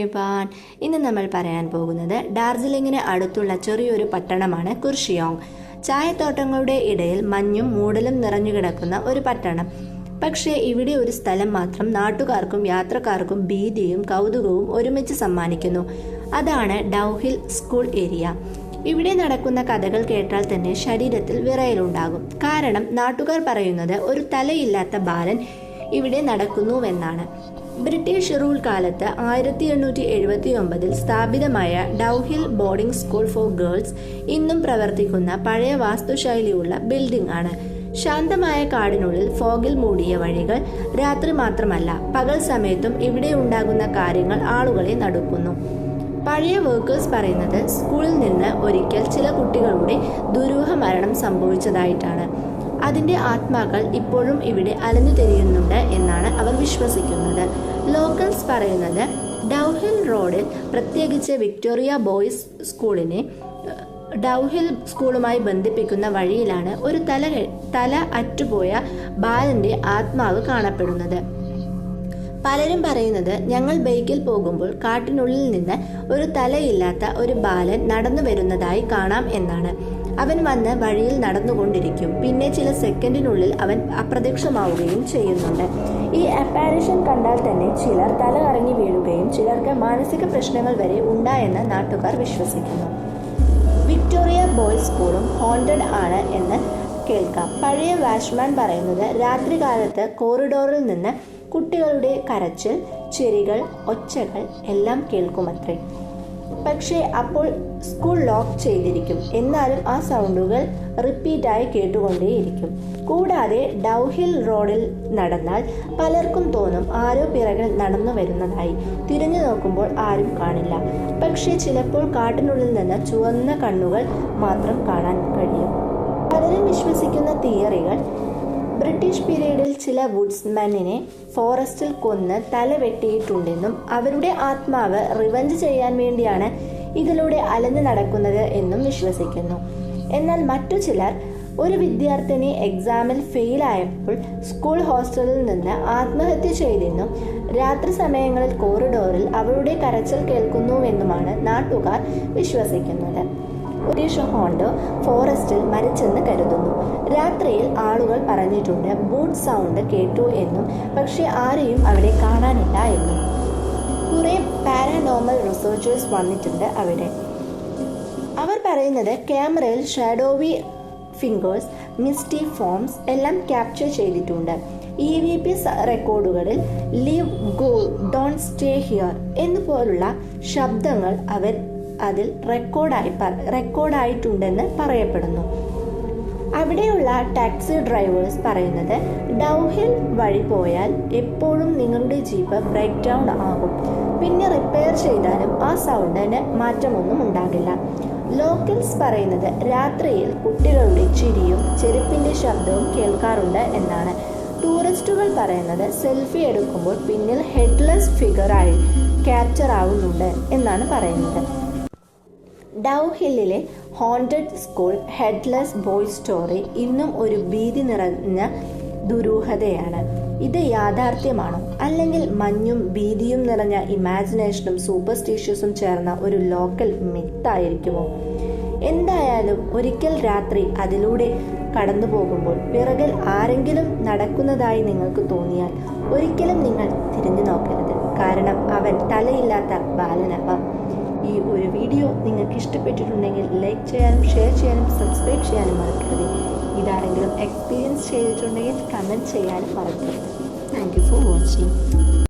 Everyone ഇന്ന് നമ്മൾ പറയാൻ പോകുന്നത് ഡാർജിലിംഗിന് അടുത്തുള്ള ചെറിയൊരു പട്ടണമാണ് കുർഷിയോങ്. ചായത്തോട്ടങ്ങളുടെ ഇടയിൽ മഞ്ഞും മൂടലും നിറഞ്ഞു കിടക്കുന്ന ഒരു പട്ടണം. പക്ഷേ ഇവിടെ ഒരു സ്ഥലം മാത്രം നാട്ടുകാർക്കും യാത്രക്കാർക്കും ഭീതിയും കൗതുകവും ഒരുമിച്ച് സമ്മാനിക്കുന്നു. അതാണ് ഡൗഹിൽ സ്കൂൾ ഏരിയ. ഇവിടെ നടക്കുന്ന കഥകൾ കേട്ടാൽ തന്നെ ശരീരത്തിൽ വിറയലുണ്ടാകും. കാരണം നാട്ടുകാർ പറയുന്നത് ഒരു തലയില്ലാത്ത ബാലൻ ഇവിടെ നടക്കുന്നുവെന്നാണ്. ബ്രിട്ടീഷ് റൂൾ കാലത്ത് ആയിരത്തി എണ്ണൂറ്റി എഴുപത്തി ഒമ്പതിൽ സ്ഥാപിതമായ Dowhill boarding school for girls ഇന്നും പ്രവർത്തിക്കുന്ന പഴയ വാസ്തുശൈലിയുള്ള ബിൽഡിംഗ് ആണ്. ശാന്തമായ കാടിനുള്ളിൽ ഫോഗിൽ മൂടിയ വഴികൾ രാത്രി മാത്രമല്ല പകൽ സമയത്തും ഇവിടെ ഉണ്ടാകുന്ന കാര്യങ്ങൾ ആളുകളെ നടുക്കുന്നു. പഴയ വർക്കേഴ്സ് പറയുന്നത് സ്കൂളിൽ നിന്ന് ഒരിക്കൽ ചില കുട്ടികളുടെ ദുരൂഹ മരണം സംഭവിച്ചതായിട്ടാണ്. അതിന്റെ ആത്മാക്കൾ ഇപ്പോഴും ഇവിടെ അലഞ്ഞു തിരിയുന്നുണ്ട് എന്നാണ് അവർ വിശ്വസിക്കുന്നത്. ലോക്കൽസ് പറയുന്നത് ഡൗഹിൽ റോഡിൽ പ്രത്യേകിച്ച് വിക്ടോറിയ ബോയ്സ് സ്കൂളിനെ ഡൗഹിൽ സ്കൂളുമായി ബന്ധിപ്പിക്കുന്ന വഴിയിലാണ് ഒരു തല തല അറ്റുപോയ ബാലന്റെ ആത്മാവ് കാണപ്പെടുന്നത്. പലരും പറയുന്നത് ഞങ്ങൾ ബൈക്കിൽ പോകുമ്പോൾ കാട്ടിനുള്ളിൽ നിന്ന് ഒരു തലയില്ലാത്ത ഒരു ബാലൻ നടന്നു വരുന്നതായി കാണാം എന്നാണ്. അവൻ വന്ന് വഴിയിൽ നടന്നുകൊണ്ടിരിക്കും. പിന്നെ ചില സെക്കൻഡിനുള്ളിൽ അവൻ അപ്രത്യക്ഷമാവുകയും ചെയ്യുന്നുണ്ട്. ഈ അപ്പാരിഷൻ കണ്ടാൽ തന്നെ ചിലർ തല കറങ്ങി വീഴുകയും ചിലർക്ക് മാനസിക പ്രശ്നങ്ങൾ വരെ ഉണ്ടായെന്ന് നാട്ടുകാർ വിശ്വസിക്കുന്നു. വിക്ടോറിയ ബോയ്സ് സ്കൂളും ഹോണ്ടഡ് ആണ് എന്ന് കേൾക്കാം. പഴയ വാച്ച്മാൻ പറയുന്നത് രാത്രികാലത്ത് കോറിഡോറിൽ നിന്ന് കുട്ടികളുടെ കരച്ചിൽ ചെറികൾ ഒച്ചകൾ എല്ലാം കേൾക്കുമത്രേ. പക്ഷേ അപ്പോൾ സ്കൂൾ ലോക്ക് ചെയ്തിരിക്കും. എന്നാലും ആ സൗണ്ടുകൾ റിപ്പീറ്റായി കേട്ടുകൊണ്ടേയിരിക്കും. കൂടാതെ ഡൗഹിൽ റോഡിൽ നടന്നാൽ പലർക്കും തോന്നും ആരോ പിറകിൽ നടന്നു വരുന്നതായി. തിരിഞ്ഞു നോക്കുമ്പോൾ ആരും കാണില്ല. പക്ഷേ ചിലപ്പോൾ കാട്ടിനുള്ളിൽ നിന്ന് ചുവന്ന കണ്ണുകൾ മാത്രം കാണാൻ കഴിയും. പലരും വിശ്വസിക്കുന്ന തിയറികൾ ബ്രിട്ടീഷ് പീരീഡിൽ ചില വുഡ്സ്മാനിനെ ഫോറസ്റ്റിൽ കൊന്ന് തല വെട്ടിയിട്ടുണ്ടെന്നും അവരുടെ ആത്മാവ് റിവഞ്ച് ചെയ്യാൻ വേണ്ടിയാണ് ഇതിലൂടെ അലഞ്ഞു നടക്കുന്നത് എന്നും വിശ്വസിക്കുന്നു. എന്നാൽ മറ്റു ചിലർ ഒരു വിദ്യാർത്ഥിനി എക്സാമിൽ ഫെയിലായപ്പോൾ സ്കൂൾ ഹോസ്റ്റലിൽ നിന്ന് ആത്മഹത്യ ചെയ്തെന്നും രാത്രി സമയങ്ങളിൽ കോറിഡോറിൽ അവളുടെ കരച്ചിൽ കേൾക്കുന്നുവെന്നുമാണ് നാട്ടുകാർ വിശ്വസിക്കുന്നത്. ഒരു ഹോണ്ട് ഫോറസ്റ്റിൽ മരിച്ചെന്ന് കരുതുന്നു. രാത്രിയിൽ ആളുകൾ പറഞ്ഞിട്ടുണ്ട് ബൂട്ട് സൗണ്ട് കേട്ടു എന്നും പക്ഷെ ആരെയും അവിടെ കാണാനില്ല എന്നും. കുറേ പാരാനോമൽ റിസർച്ചേഴ്സ് വന്നിട്ടുണ്ട് അവിടെ. അവർ പറയുന്നത് ക്യാമറയിൽ ഷാഡോവി ഫിംഗേഴ്സ് മിസ്റ്റി ഫോംസ് എല്ലാം ക്യാപ്ചർ ചെയ്തിട്ടുണ്ട്. E V P റെക്കോർഡുകളിൽ leave go down stay here എന്നുപോലുള്ള ശബ്ദങ്ങൾ അവർ അതിൽ റെക്കോർഡായി റെക്കോർഡായിട്ടുണ്ടെന്ന് പറയപ്പെടുന്നു. അവിടെയുള്ള ടാക്സി ഡ്രൈവേഴ്സ് പറയുന്നത് ഡൗഹിൽ വഴി പോയാൽ എപ്പോഴും നിങ്ങളുടെ ജീപ്പ് ബ്രേക്ക് ഡൗൺ ആകും. പിന്നെ റിപ്പയർ ചെയ്താലും ആ സൗണ്ടിന് മാറ്റമൊന്നും ഉണ്ടാകില്ല. ലോക്കൽസ് പറയുന്നത് രാത്രിയിൽ കുട്ടികളുടെ ചിരിയും ചെരുപ്പിന്റെ ശബ്ദവും കേൾക്കാറുണ്ട് എന്നാണ്. ടൂറിസ്റ്റുകൾ പറയുന്നത് സെൽഫി എടുക്കുമ്പോൾ പിന്നിൽ ഹെഡ്ലെസ് ഫിഗറായി ക്യാപ്ചർ ആവുന്നുണ്ട് എന്നാണ് പറയുന്നത്. ഡൗഹില്ലിലെ haunted school headless boy story ഇന്നും ഒരു ഭീതി നിറഞ്ഞ ദുരൂഹതയാണ്. ഇത് യാഥാർത്ഥ്യമാണോ? അല്ലെങ്കിൽ മഞ്ഞും ഭീതിയും നിറഞ്ഞ ഇമാജിനേഷനും സൂപ്പർസ്റ്റീഷ്യസും ചേർന്ന ഒരു ലോക്കൽ മിത്തായിരിക്കുമോ എന്തായാലും ഒരിക്കൽ രാത്രി അതിലൂടെ കടന്നു പോകുമ്പോൾ പിറകിൽ ആരെങ്കിലും നടക്കുന്നതായി നിങ്ങൾക്ക് തോന്നിയാൽ ഒരിക്കലും നിങ്ങൾ തിരിഞ്ഞു നോക്കരുത്. കാരണം അവൻ തലയില്ലാത്ത ബാലനാവാം. ഈ ഒരു വീഡിയോ നിങ്ങൾക്ക് ഇഷ്ടപ്പെട്ടിട്ടുണ്ടെങ്കിൽ ലൈക്ക് ചെയ്യാനും ഷെയർ ചെയ്യാനും സബ്സ്ക്രൈബ് ചെയ്യാനും മറക്കരുത്. ഇതാരെങ്കിലും എക്സ്പീരിയൻസ് ചെയ്തിട്ടുണ്ടെങ്കിൽ കമന്റ് ചെയ്യാനും മറക്കരുത്. Thank you for watching